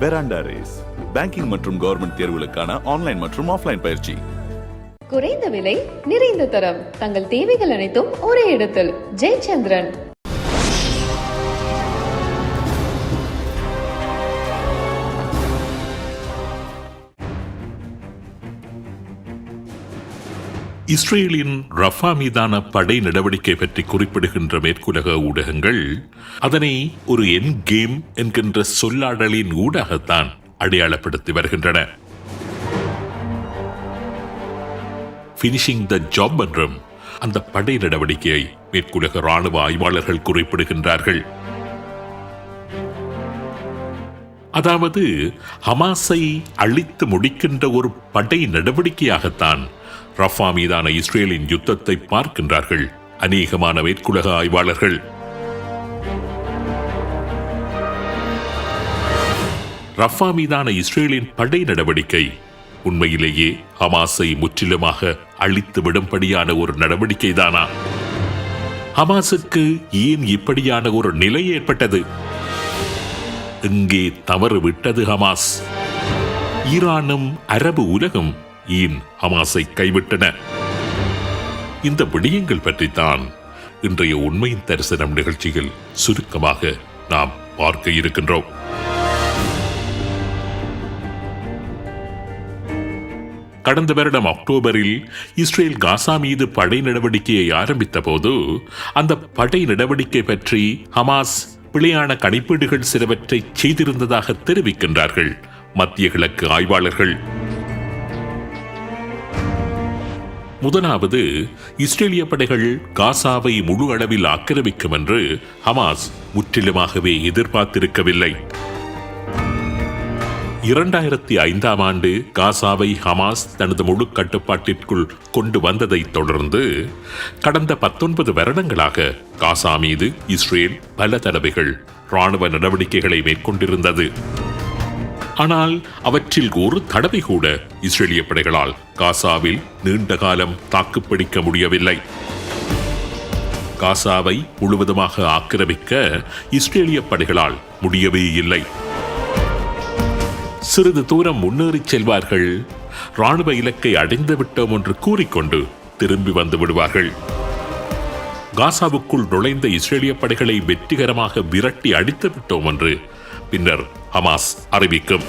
பெராண்டா race banking மற்றும் government தேர்வுகளுக்கான online மற்றும் ஆஃப்லைன் பயிற்சி. குறைந்த விலை நிறைந்த தரம். தங்கள் தேவைகள் அனைத்தும் ஒரே இடத்தில். ஜெயச்சந்திரன். இஸ்ரேலின் ரஃபா மீதான படை நடவடிக்கை பற்றி குறிப்பிடுகின்ற மேற்குலக ஊடகங்கள் அதனை ஒரு என் கேம் என்கின்ற சொல்லாடலின் ஊடாகத்தான் அடையாளப்படுத்தி வருகின்றன. பினிஷிங் த ஜாப் என்றும் அந்த படை நடவடிக்கையை மேற்குலக ராணுவ ஆய்வாளர்கள் குறிப்பிடுகின்றார்கள். அதாவது ஹமாஸை அழித்து முடிக்கின்ற ஒரு படை நடவடிக்கையாகத்தான் ரஃபா மீதான இஸ்ரேலின் யுத்தத்தை பார்க்கின்றார்கள். அநேகமான மேற்குலக ஆய்வாளர்கள். ரஃபா மீதான இஸ்ரேலின் படை நடவடிக்கை உண்மையிலேயே ஹமாஸை முற்றிலுமாக அழித்து விடும்படியான ஒரு நடவடிக்கை தானா ஹமாஸுக்கு ஏன் இப்படியான ஒரு நிலை ஏற்பட்டது? எங்கே தவறு விட்டது ஹமாஸ்? ஈரானும் அரபு உலகம் ஏன் ஹமாஸை கைவிட்டன. இந்த விடயங்கள் பற்றித்தான் இன்றைய உண்மையின் தரிசனம் நிகழ்ச்சியில் சுருக்கமாக நாம் பார்க்க இருக்கின்றோம். கடந்த வருடம் அக்டோபரில் இஸ்ரேல் காசா மீது படை நடவடிக்கையை ஆரம்பித்த போது அந்த படை நடவடிக்கை பற்றி ஹமாஸ் பிழையான கணிப்பீடுகள் சிலவற்றை செய்திருந்ததாக தெரிவிக்கின்றார்கள் மத்திய கிழக்கு ஆய்வாளர்கள். முதலாவது இஸ்ரேலிய படைகள் காசாவை முழு அளவில் ஆக்கிரமிக்கும் என்று ஹமாஸ் முற்றிலுமாகவே எதிர்பார்த்திருக்கவில்லை. இரண்டாயிரத்தி ஐந்தாம் ஆண்டு காசாவை ஹமாஸ் தனது முழு கட்டுப்பாட்டிற்குள் கொண்டு வந்ததைத் தொடர்ந்து கடந்த பத்தொன்பது வருடங்களாக காசா மீது இஸ்ரேல் பல தடவைகள் இராணுவ நடவடிக்கைகளை மேற்கொண்டிருந்தது. ஆனால் அவற்றில் ஒரு தடவை கூட இஸ்ரேலிய படைகளால் காசாவில் நீண்ட காலம் தாக்குப்பிடிக்க முடியவில்லை. காசாவை முழுவதுமாக ஆக்கிரமிக்க இஸ்ரேலிய படைகளால் முடியவே இல்லை. சிறிது தூரம் முன்னேறிச் செல்வார்கள். ராணுவ இலக்கை அடைந்து விட்டோம் என்று கூறிக்கொண்டு திரும்பி வந்து விடுவார்கள். காசாவுக்குள் நுழைந்த இஸ்ரேலிய படைகளை வெற்றிகரமாக விரட்டி அடித்து விட்டோம் என்று பின்னர் ஹமாஸ் அறிவிக்கும்.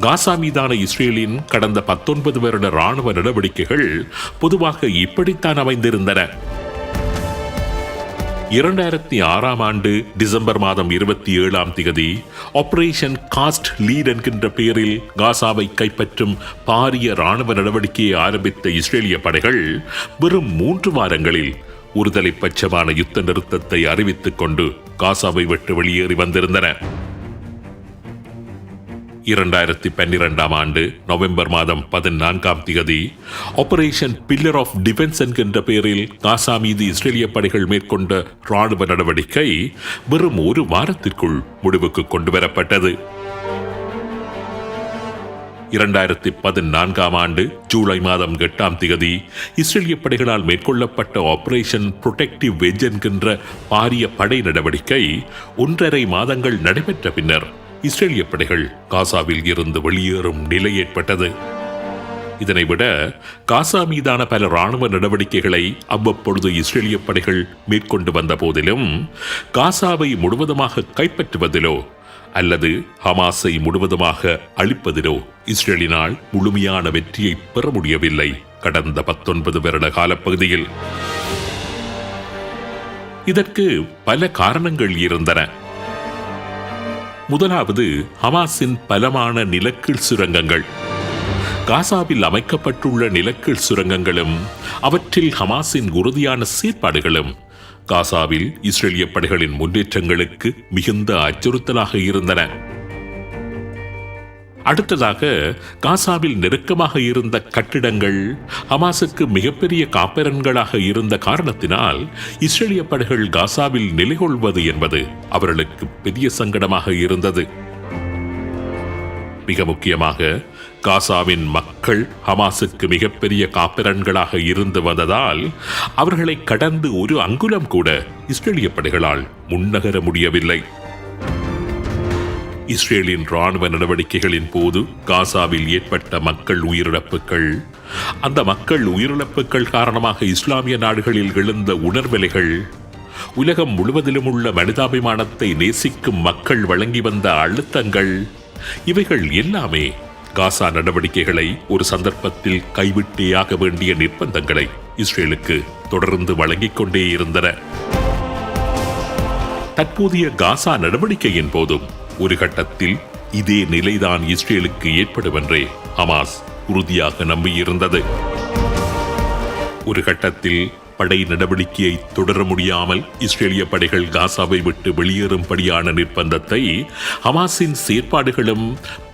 காசா மீதான இஸ்ரேலின் கடந்த பத்தொன்பது வருட ராணுவ நடவடிக்கைகள் பொதுவாக இப்படித்தான் அமைந்திருந்தன. இரண்டாயிரத்தி ஆறாம் ஆண்டு டிசம்பர் மாதம் இருபத்தி ஏழாம் திகதி ஆபரேஷன் காஸ்ட் லீட் என்கின்ற பெயரில் காசாவை கைப்பற்றும் பாரிய ராணுவ நடவடிக்கையை ஆரம்பித்த இஸ்ரேலிய படைகள் வெறும் மூன்று வாரங்களில் ஒருதலை பட்சமான யுத்த நிறுத்தத்தை அறிவித்துக் கொண்டு காசாவை விட்டு வெளியேறி வந்திருந்தன. இரண்டாயிரத்தி பன்னிரெண்டாம் ஆண்டு நவம்பர் மாதம் பதினான்காம் திகதி ஆபரேஷன் பில்லர் ஆஃப் டிஃபென்ஸ் என்கின்ற பெயரில் காசா மீது இஸ்ரேலிய படைகள் மேற்கொண்ட ராணுவ நடவடிக்கை வெறும் ஒரு வாரத்திற்குள் முடிவுக்கு கொண்டு வரப்பட்டது இரண்டாயிரத்தி பதினான்காம் ஆண்டு ஜூலை மாதம் எட்டாம் திகதி இஸ்ரேலிய படைகளால் மேற்கொள்ளப்பட்ட ஆபரேஷன் புரொடெக்டிவ் வெஜ் என்கின்ற பாரிய படை நடவடிக்கை ஒன்றரை மாதங்கள் நடைபெற்ற பின்னர் இஸ்ரேலிய படைகள் காசாவில் இருந்து வெளியேறும் நிலை ஏற்பட்டது. இதனை விட காசா மீதான பல ராணுவ நடவடிக்கைகளை அவ்வப்பொழுது இஸ்ரேலிய படைகள் மேற்கொண்டு வந்த போதிலும் காசாவை முழுவதுமாக கைப்பற்றுவதிலோ அல்லது ஹமாஸை முழுவதுமாக அழிப்பதிலோ இஸ்ரேலினால் முழுமையான வெற்றியை பெற முடியவில்லை கடந்த பத்தொன்பது வருட காலப்பகுதியில். இதற்கு பல காரணங்கள் இருந்தன. முதலாவது ஹமாஸின் பலமான நிலக்கீழ் சுரங்கங்கள். காசாவில் அமைக்கப்பட்டுள்ள நிலக்கீழ் சுரங்கங்களும் அவற்றில் ஹமாஸின் உறுதியான செயற்பாடுகளும் காசாவில் இஸ்ரேலிய படைகளின் முன்னேற்றங்களுக்கு மிகுந்த அச்சுறுத்தலாக இருந்தன. அடுத்ததாக காசாவில் நெருக்கமாக இருந்த கட்டிடங்கள் ஹமாஸுக்கு மிகப்பெரிய காப்பரன்களாக இருந்த காரணத்தினால் இஸ்ரேலிய படைகள் காசாவில் நிலைகொள்வது என்பது அவர்களுக்கு பெரிய சங்கடமாக இருந்தது. மிக முக்கியமாக காசாவின் மக்கள் ஹமாஸுக்கு மிகப்பெரிய காப்பிரன்களாக இருந்து வந்ததால் அவர்களை கடந்து ஒரு அங்குலம் கூட இஸ்ரேலிய படைகளால் முன்னகர முடியவில்லை. இஸ்ரேலின் ராணுவ நடவடிக்கைகளின் போது காசாவில் ஏற்பட்ட மக்கள் உயிரிழப்புகள். அந்த மக்கள் உயிரிழப்புகள் காரணமாக இஸ்லாமிய நாடுகளில் எழுந்த உணர்வலைகள். உலகம் முழுவதிலும் உள்ள மனிதாபிமானத்தை நேசிக்கும் மக்கள் வழங்கி வந்த அழுத்தங்கள். இவைகள் எல்லாமே காசா நடவடிக்கைகளை ஒரு சந்தர்ப்பத்தில் கைவிட்டேயாக வேண்டிய நிர்பந்தங்களை இஸ்ரேலுக்கு தொடர்ந்து வழங்கிக் கொண்டே இருந்தன. தற்போதைய காசா நடவடிக்கையின் போதும் ஒரு கட்டத்தில் இதே நிலைதான் இஸ்ரேலுக்கு ஏற்படும் என்றே ஹமாஸ் உறுதியாக நம்பியிருந்தது. ஒரு கட்டத்தில் படை நடவடிக்கையை தொடர முடியாமல் இஸ்ரேலிய படைகள் காசாவை விட்டு வெளியேறும்படியான நிர்பந்தத்தை ஹமாஸின் செயற்பாடுகளும்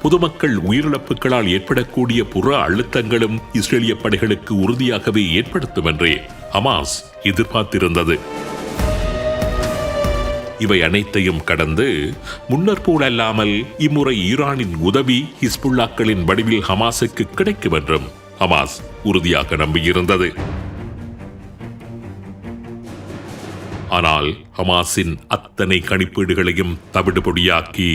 பொதுமக்கள் உயிரிழப்புகளால் ஏற்படக்கூடிய புற அழுத்தங்களும் இஸ்ரேலிய படைகளுக்கு உறுதியாகவே ஏற்படுத்தும் என்றே ஹமாஸ் எதிர்பார்த்திருந்தது. இவை அனைத்தையும் கடந்து முன்னர் போலல்லாமல் இம்முறை ஈரானின் உதவி ஹிஸ்புல்லாக்களின் வடிவில் ஹமாஸுக்கு கிடைக்கும் என்றும் ஹமாஸ் உறுதியாக நம்பியிருந்தது. ஆனால் ஹமாஸின் அத்தனை கணிப்பீடுகளையும் தவிடுபொடியாக்கி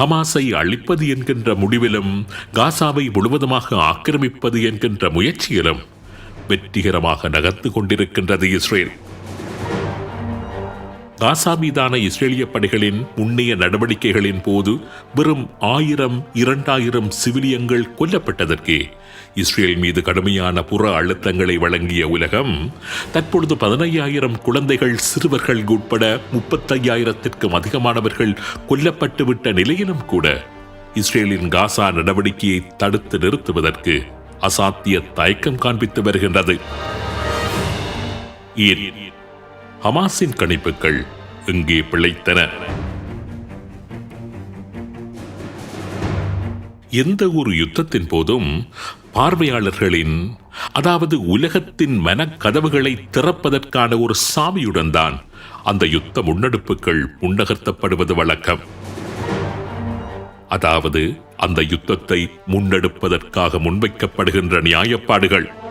ஹமாஸை அழிப்பது என்கின்ற முடிவிலும் காசாவை முழுவதுமாக ஆக்கிரமிப்பது என்கின்ற முயற்சியிலும் வெற்றிகரமாக நகர்ந்து கொண்டிருக்கின்றது இஸ்ரேல். காசா மீதான இஸ்ரேலிய படைகளின் முன்னைய நடவடிக்கைகளின் போது வெறும் ஆயிரம் இரண்டாயிரம் சிவிலியங்கள் கொல்லப்பட்டதற்கே இஸ்ரேல் மீது கடுமையான புற அழுத்தங்களை வழங்கிய உலகம் தற்பொழுது பதினையாயிரம் குழந்தைகள் சிறுவர்கள் உட்பட முப்பத்தையாயிரத்திற்கும் அதிகமானவர்கள் கொல்லப்பட்டுவிட்ட நிலையிலும் கூட இஸ்ரேலின் காசா நடவடிக்கையை தடுத்து நிறுத்துவதற்கு அசாத்திய தயக்கம் காண்பித்து வருகின்றது. ஏன்? ஹமாஸின் கணிப்புகள் இங்கே பிழைத்தன. எந்த ஒரு யுத்தத்தின் போதும் பார்வையாளர்களின் அதாவது உலகத்தின் மனக்கதவுகளை திறப்பதற்கான ஒரு சாமியுடன் தான் அந்த யுத்த முன்னெடுப்புகள் முன்னகர்த்தப்படுவது வழக்கம். அதாவது அந்த யுத்தத்தை முன்னெடுப்பதற்காக முன்வைக்கப்படுகின்ற நியாயப்பாடுகள்.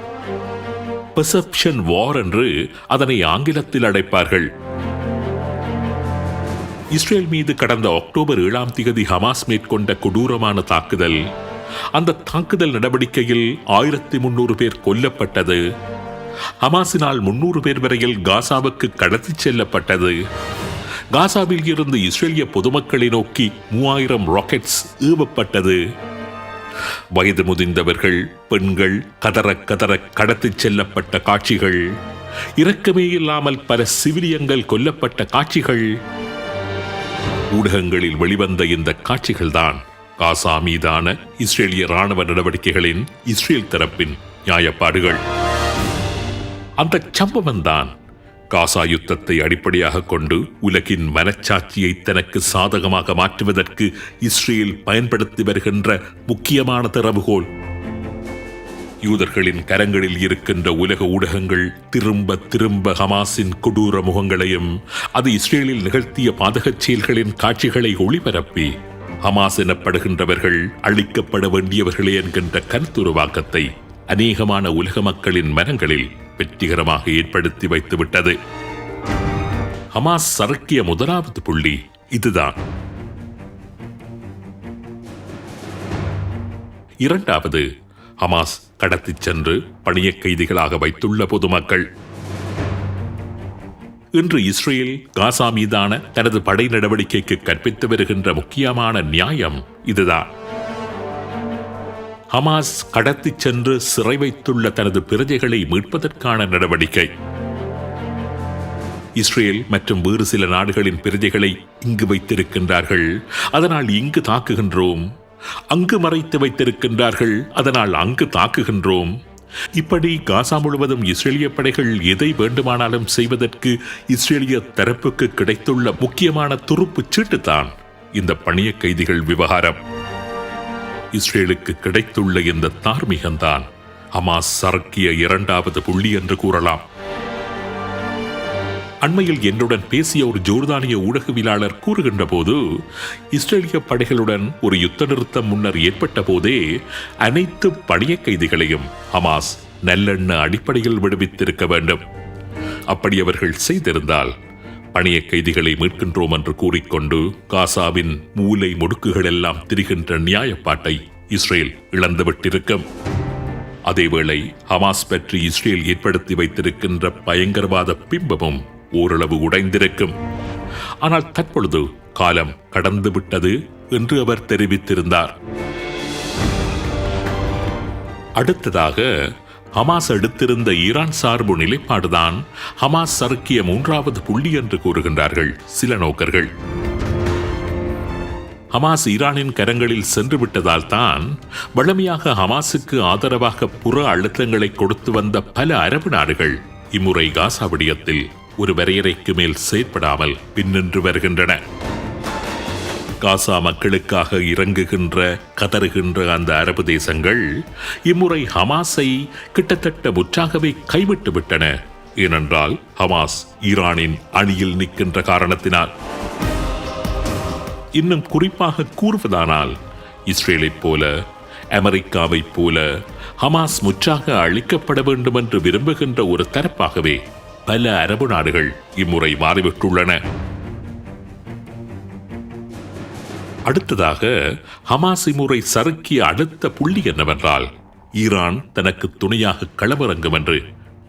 பெர்செப்ஷன் வார் என்று அதனை ஆங்கிலத்தில் அடைப்பார்கள் இஸ்ரேல் மீது கடந்த அக்டோபர் ஏழாம் தேதி ஹமாஸ் மேற்கொண்ட கொடூரமான தாக்குதல் அந்த தாக்குதல் நடவடிக்கையில் ஆயிரத்தி முன்னூறு பேர் கொல்லப்பட்டது. ஹமாஸினால் முன்னூறு பேர் வரையில் காசாவுக்கு கடத்திச் செல்லப்பட்டது. காசாவில் இருந்து இஸ்ரேலிய பொதுமக்களை நோக்கி மூவாயிரம் ராக்கெட்ஸ் ஏவப்பட்டது. வயது முதிர்ந்தவர்கள் பெண்கள் கதற கதற கடத்திச் செல்லப்பட்ட காட்சிகள் இரக்கமே இல்லாமல் பல சிவிலியங்கள் கொல்லப்பட்ட காட்சிகள். ஊடகங்களில் வெளிவந்த இந்த காட்சிகள்தான் காசா மீதான இஸ்ரேலிய ராணுவ நடவடிக்கைகளின் இஸ்ரேல் தரப்பின் நியாயப்பாடுகள். அந்த சம்பவம்தான் காசா யுத்தத்தை அடிப்படையாக கொண்டு உலகின் மனச்சாட்சியை தனக்கு சாதகமாக மாற்றுவதற்கு இஸ்ரேல் பயன்படுத்தி வருகின்ற முக்கியமான திறவுகோள் யூதர்களின் கரங்களில் இருக்கின்ற உலக ஊடகங்கள் திரும்ப திரும்ப ஹமாஸின் கொடூர முகங்களையும் அது இஸ்ரேலில் நிகழ்த்திய பாதகச் செயல்களின் காட்சிகளை ஒளிபரப்பி ஹமாஸ் எனப்படுகின்றவர்கள் அழிக்கப்பட வேண்டியவர்களே என்கின்ற கருத்துருவாக்கத்தை அநேகமான உலக மக்களின் மனங்களில் வெற்றிகரமாக ஏற்படுத்தி வைத்துவிட்டது. ஹமாஸ் சறுக்கிய முதலாவது புள்ளி இதுதான். இரண்டாவது ஹமாஸ் கடத்திச் சென்று பணிய கைதிகளாக வைத்துள்ள பொதுமக்கள். இன்று இஸ்ரேல் காசா மீதான தனது படை நடவடிக்கைக்கு கற்பித்து வருகின்ற முக்கியமான நியாயம் இதுதான். ஹமாஸ் கடத்திச் சென்று சிறை வைத்துள்ள தனது பிரஜைகளை மீட்பதற்கான நடவடிக்கை. இஸ்ரேல் மற்றும் வேறு சில நாடுகளின் பிரஜைகளை இங்கு வைத்திருக்கின்றார்கள் அதனால் இங்கு தாக்குகின்றோம். அங்கு மறைத்து வைத்திருக்கின்றார்கள் அதனால் அங்கு தாக்குகின்றோம். இப்படி காசா முழுவதும் இஸ்ரேலிய படைகள் எதை வேண்டுமானாலும் செய்வதற்கு இஸ்ரேலிய தரப்புக்கு கிடைத்துள்ள முக்கியமான துருப்புச் சீட்டுத்தான் இந்த பணிய கைதிகள் விவகாரம். இஸ்ரேலுக்கு கிடைத்துள்ள இந்த தார்மீகம்தான் ஹமாஸ் சரக்கிய இரண்டாவது புள்ளி என்று கூறலாம். அண்மையில் என்னுடன் பேசிய ஒரு ஜோர்தானிய ஊடகவியலாளர் கூறுகின்ற போது இஸ்ரேலிய படைகளுடன் ஒரு யுத்த நிறுத்தம் முன்னர் ஏற்பட்ட போதே அனைத்து பணிய கைதிகளையும் ஹமாஸ் நல்லெண்ண அடிப்படையில் விடுவித்திருக்க வேண்டும். அப்படி அவர்கள் செய்திருந்தால் பணிய கைதிகளை மீட்கின்றோம் என்று கூறிக்கொண்டு காசாவின் மூலை முடுக்குகளெல்லாம் திரிகின்ற நியாயப்பாட்டை இஸ்ரேல் இழந்துவிட்டிருக்கும். அதேவேளை ஹமாஸ் பற்றி இஸ்ரேல் ஏற்படுத்தி வைத்திருக்கின்ற பயங்கரவாத பிம்பமும் ஓரளவு உடைந்திருக்கும். ஆனால் தற்பொழுது காலம் கடந்துவிட்டது என்று அவர் தெரிவித்திருந்தார். அடுத்ததாக ஹமாஸ் எடுத்திருந்த ஈரான் சார்பு நிலைப்பாடுதான் ஹமாஸ் சறுக்கிய மூன்றாவது புள்ளி என்று கூறுகின்றார்கள் சில நோக்கர்கள். ஹமாஸ் ஈரானின் கரங்களில் சென்று விட்டதால் தான் வழமையாக ஹமாஸுக்கு ஆதரவாக புற அழுத்தங்களை கொடுத்து வந்த பல அரபு நாடுகள் இம்முறை காசா விடயத்தில் ஒரு வரையறைக்கு மேல் செயற்படாமல் பின்னின்று வருகின்றன. காசா மக்களுக்காக இறங்குகின்ற கதறுகின்ற அந்த அரபு தேசங்கள் இம்முறை ஹமாஸை கிட்டத்தட்ட முற்றாகவே கைவிட்டு விட்டன. ஏனென்றால் ஹமாஸ் ஈரானின் அணியில் நிற்கின்ற காரணத்தினால். இன்னும் குறிப்பாக கூறுவதானால் இஸ்ரேலைப் போல அமெரிக்காவைப் போல ஹமாஸ் முற்றாக அழிக்கப்பட வேண்டும் என்று விரும்புகின்ற ஒரு தரப்பாகவே பல அரபு நாடுகள் இம்முறை மாறிவிட்டுள்ளன. அடுத்ததாக ஹமாஸ் இம்முறை சறுக்கிய அடுத்த புள்ளி என்னவென்றால் ஈரான் தனக்கு துணையாக களமிறங்கும் என்று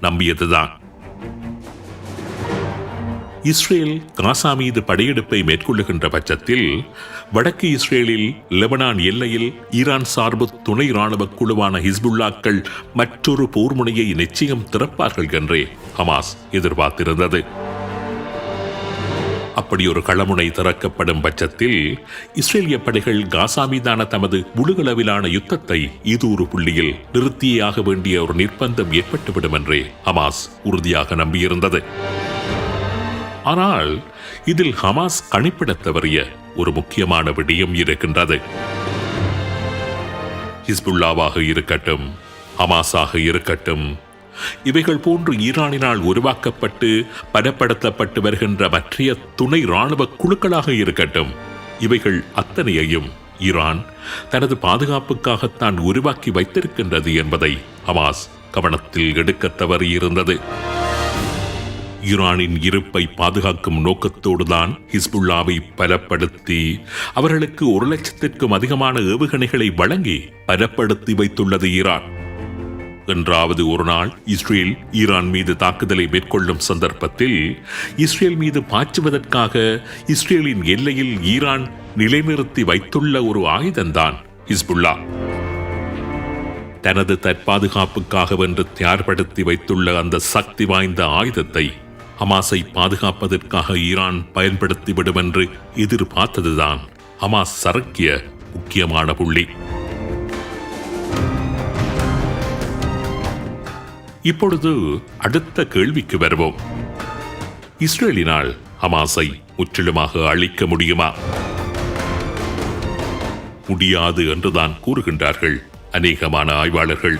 நம்பியதுதான். இஸ்ரேல் காசா மீது படையெடுப்பை மேற்கொள்ளுகின்ற பட்சத்தில் வடக்கு இஸ்ரேலில் லெபனான் எல்லையில் ஈரான் சார்பு துணை ராணுவ குழுவான ஹிஸ்புல்லாக்கள் மற்றொரு போர்முனையை நிச்சயம் திறப்பார்கள் என்றே ஹமாஸ் எதிர்பார்த்திருந்தது. அப்படி ஒரு களமுனை திறக்கப்படும் பட்சத்தில் இஸ்ரேலிய படைகள் காசா மீதான தமது முழுகளவிலான யுத்தத்தை இது ஒரு புள்ளியில் நிறுத்தியே ஆக வேண்டிய ஒரு நிர்பந்தம் ஏற்பட்டுவிடும் என்றே ஹமாஸ் உறுதியாக நம்பியிருந்தது. ஆனால் இதில் ஹமாஸ் கணிப்பிட தவறிய ஒரு முக்கியமான விடயம் இருக்கின்றது. ஹிஸ்புல்லாவாக இருக்கட்டும் ஹமாஸாக இருக்கட்டும் இவைகள் போன்று ஈரானினால் உருவாக்கப்பட்டு பலப்படுத்தப்பட்டு வருகின்ற மற்றைய துணை இராணுவ குழுக்களாக இருக்கட்டும். இவைகள் அத்தனையையும் ஈரான் தனது பாதுகாப்புக்காகத்தான் உருவாக்கி வைத்திருக்கின்றது என்பதை ஹமாஸ் கவனத்தில் எடுக்க தவறியிருந்தது. ஈரானின் இருப்பை பாதுகாக்கும் நோக்கத்தோடுதான் ஹிஸ்புல்லாவை பலப்படுத்தி அவர்களுக்கு ஒரு லட்சத்திற்கும் அதிகமான ஏவுகணைகளை வழங்கி பலப்படுத்தி வைத்துள்ளது ஈரான். என்றாவது ஒரு நாள் இஸ்ரேல் ஈரான் மீது தாக்குதலை மேற்கொள்ளும் சந்தர்ப்பத்தில் இஸ்ரேல் மீது பாய்ச்சுவதற்காக இஸ்ரேலின் எல்லையில் ஈரான் நிலைநிறுத்தி வைத்துள்ள ஒரு ஆயுதம்தான் ஹிஸ்புல்லா. தனது தற்பாதுகாப்புக்காக வென்று தயார்படுத்தி வைத்துள்ள அந்த சக்தி வாய்ந்த ஆயுதத்தை ஹமாஸை பாதுகாப்பதற்காக ஈரான் பயன்படுத்திவிடும் என்று எதிர்பார்த்ததுதான் ஹமாஸ் சரக்கிய முக்கியமான புள்ளி. இப்பொழுது அடுத்த கேள்விக்கு வருவோம். இஸ்ரேலினால் ஹமாஸை முற்றிலுமாக அழிக்க முடியுமா? முடியாது என்றுதான் கூறுகின்றார்கள் அநேகமான ஆய்வாளர்கள்.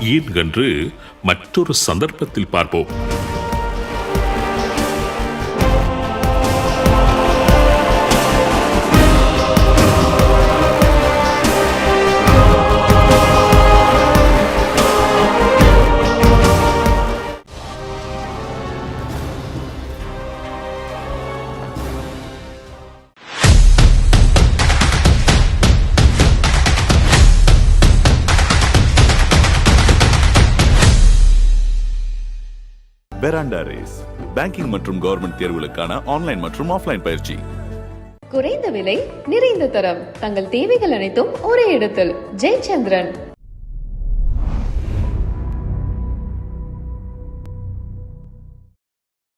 ஏன் என்று மற்றொரு சந்தர்ப்பத்தில் பார்ப்போம். பெராண்டா ரேஸ் பேங்கிங் மற்றும் கவர்மெண்ட் தேர்வுகளுக்கான ஆன்லைன் மற்றும் ஆஃப்லைன் பயிற்சி. குறைந்த விலை நிறைந்த தரம். தங்கள் தேவைகள் அனைத்தும் ஒரே இடத்தில். ஜெயச்சந்திரன்.